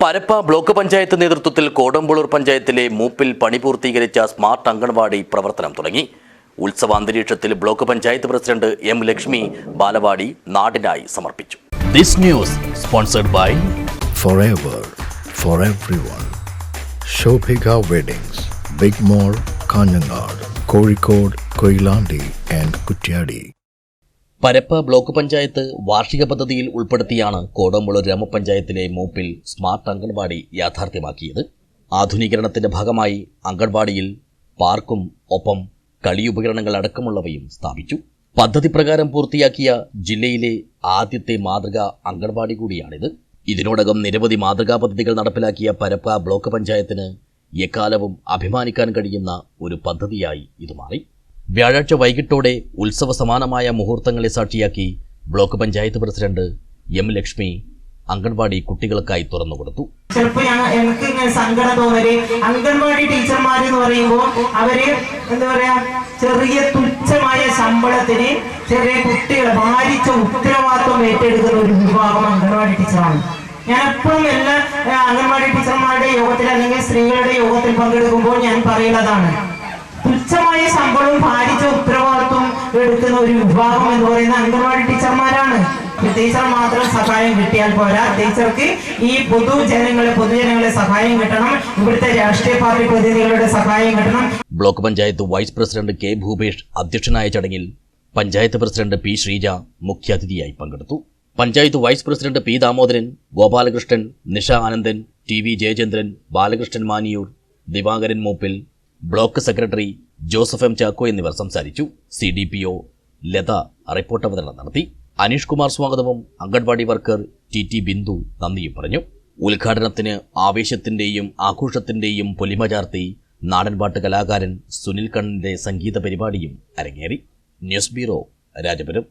Parappa block panchayat നേതൃത്വത്തിൽ കോടമ്പളൂർ പഞ്ചായത്തിലെ മൂപ്പിൽ പണി പൂർത്തീകരിച്ച സ്മാർട്ട് അംഗൻവാടി പ്രവർത്തനം തുടങ്ങി ഉത്സവാന്തരീക്ഷത്തിൽ block panchayat president M Lakshmi balwadi നാടിനായി സമർപ്പിച്ചു this news sponsored by forever for everyone. Shobhika Weddings, Big Mall, Kanyanad, Kozhikode, Koilandi and Kutyadi. Parappa block panchayat വാർഷിക പദ്ധതിയിൽ ഉൾപ്പെടുത്തിയാണ് കോടമ്പുള ഗ്രാമപഞ്ചായത്തിലെ മൂപ്പിൽ സ്മാർട്ട് അംഗൻവാടി യാഥാർത്ഥ്യമാക്കിയത്. ആധുനീകരണത്തിന്റെ ഭാഗമായി അംഗൻവാടിയിൽ പാർക്കും ഒപ്പം കളിയുപകരണങ്ങൾ അടക്കമുള്ളവയും സ്ഥാപിച്ചു. പദ്ധതി പ്രകാരം പൂർത്തിയാക്കിയ ജില്ലയിലെ ആദ്യത്തെ മാതൃകാ അംഗൻവാടി കൂടിയാണിത്. ഇതിനോടകം നിരവധി മാതൃകാ പദ്ധതികൾ നടപ്പിലാക്കിയ പരപ്പ ബ്ലോക്ക് പഞ്ചായത്തിന് എക്കാലവും അഭിമാനിക്കാൻ കഴിയുന്ന ഒരു പദ്ധതിയായി ഇത് മാറി. വ്യാഴാഴ്ച വൈകിട്ടോടെ ഉത്സവ സമാനമായ മുഹൂർത്തങ്ങളെ സാക്ഷിയാക്കി block panchayat president M Lakshmi anganwadi കുട്ടികൾക്കായി തുറന്നുകൊടുത്തു ചിലപ്പോ ഞാൻ എനിക്ക് ഇങ്ങനെ സങ്കടം തോന്നൽ. അംഗൻവാടി ടീച്ചർമാർ എന്ന് പറയുമ്പോൾ അവർ എന്താ പറയാ ചെറിയ തുച്ഛമായ ശമ്പളത്തിന് ചെറിയ കുട്ടികളെ ഭാരിച്ച ഉത്തരവാദിത്വം ഏറ്റെടുക്കുന്ന ഒരു വിഭാഗം അംഗൻവാടി ടീച്ചറാണ്. ഞാൻ എപ്പോഴും എല്ലാ അംഗൻവാടി ടീച്ചർമാരുടെ യോഗത്തിൽ അല്ലെങ്കിൽ സ്ത്രീകളുടെ യോഗത്തിൽ പങ്കെടുക്കുമ്പോൾ ഞാൻ പറയുന്നതാണ് തുച്ഛമായ ശമ്പളവും ഭാരിച്ച ഉത്തരവാദിത്വം എടുക്കുന്ന ഒരു വിഭാഗം എന്ന് പറയുന്ന അംഗൻവാടി ടീച്ചർമാരാണ്. ടീച്ചർ മാത്രം സഹായം കിട്ടിയാൽ പോരാ. ടീച്ചർക്ക് ഈ പൊതുജനങ്ങളെ പൊതുജനങ്ങളെ സഹായം കിട്ടണം. ഇവിടുത്തെ രാഷ്ട്രീയ പാർട്ടി പ്രതിനിധികളുടെ സഹായം കിട്ടണം. Block panchayat vice president K Bhupesh അധ്യക്ഷനായ ചടങ്ങിൽ പഞ്ചായത്ത് പ്രസിഡന്റ് പി ശ്രീജ മുഖ്യാതിഥിയായി പങ്കെടുത്തു. Panchayat vice president P Damodaran Gopalakrishnan Nisha Anandan T V Jayachandran Balakrishnan Maniyur Divakaran Mooppil block secretary Joseph M Chacko എന്നിവർ സംസാരിച്ചു. C D P O Latha report അവതരണം നടത്തി. അനീഷ് കുമാർ സ്വാഗതവും anganwadi worker T T Bindu നന്ദിയും പറഞ്ഞു. ഉദ്ഘാടനത്തിന് ആവേശത്തിന്റെയും ആഘോഷത്തിന്റെയും പൊലിമ ചാർത്തി നാടൻപാട്ട് കലാകാരൻ സുനിൽ കണ്ണിന്റെ സംഗീത പരിപാടിയും അരങ്ങേറി. News bureau Rajapuram.